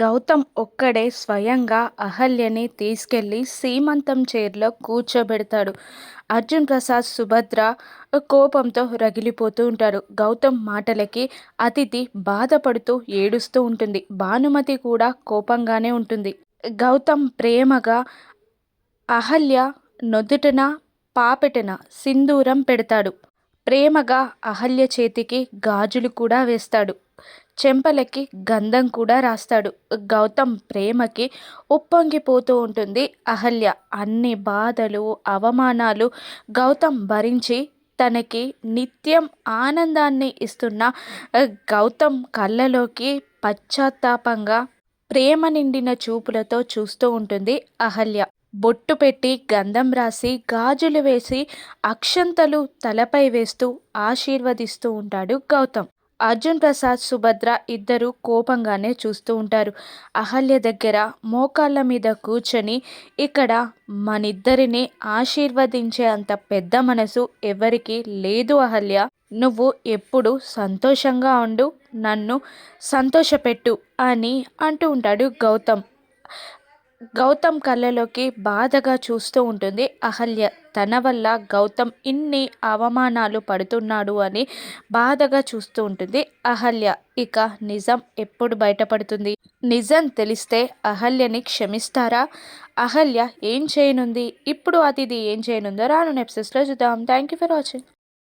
గౌతమ్ ఒక్కడే స్వయంగా అహల్యని తీసుకెళ్ళి సీమంతం చైర్లో కూర్చోబెడతాడు. అర్జున్ ప్రసాద్ సుభద్ర కోపంతో రగిలిపోతూ ఉంటారు. గౌతమ్ మాటలకి అతిథి బాధపడుతూ ఏడుస్తూ ఉంటుంది. భానుమతి కూడా కోపంగానే ఉంటుంది. గౌతమ్ ప్రేమగా అహల్య నొదుటన పాపెటన సింధూరం పెడతాడు. ప్రేమగా అహల్య చేతికి గాజులు కూడా వేస్తాడు. చెంపలకి గంధం కూడా రాస్తాడు. గౌతమ్ ప్రేమకి ఉప్పొంగిపోతూ ఉంటుంది. అహల్య అన్ని బాధలు అవమానాలు గౌతమ్ భరించి తనకి నిత్యం ఆనందాన్ని ఇస్తున్న గౌతమ్ కళ్ళలోకి పశ్చాత్తాపంగా ప్రేమ నిండిన చూపులతో చూస్తూ ఉంటుంది అహల్య. బొట్టు పెట్టి గంధం రాసి గాజులు వేసి అక్షంతలు తలపై వేస్తూ ఆశీర్వదిస్తూ ఉంటాడు గౌతమ్. అర్జున్ ప్రసాద్ సుభద్ర ఇద్దరు కోపంగానే చూస్తూ ఉంటారు. అహల్య దగ్గర మోకాళ్ళ మీద కూర్చొని ఇక్కడ మనిద్దరిని ఆశీర్వదించే అంత పెద్ద మనసు ఎవరికి లేదు అహల్య. నువ్వు ఎప్పుడు సంతోషంగా ఉండు నన్ను సంతోషపెట్టు అని అంటూ ఉంటాడు గౌతమ్. గౌతమ్ కళ్ళలోకి బాధగా చూస్తూ ఉంటుంది. అహల్య తన వల్ల గౌతమ్ ఇన్ని అవమానాలు పడుతున్నాడు అని బాధగా చూస్తూ ఉంటుంది. అహల్య ఇక నిజం ఎప్పుడు బయటపడుతుంది? నిజం తెలిస్తే అహల్యని క్షమిస్తారా? అహల్య ఏం చేయనుంది? ఇప్పుడు అతిథి ఏం చేయనుందో రాను నెప్సెస్లో చూద్దాం. Thank you for watching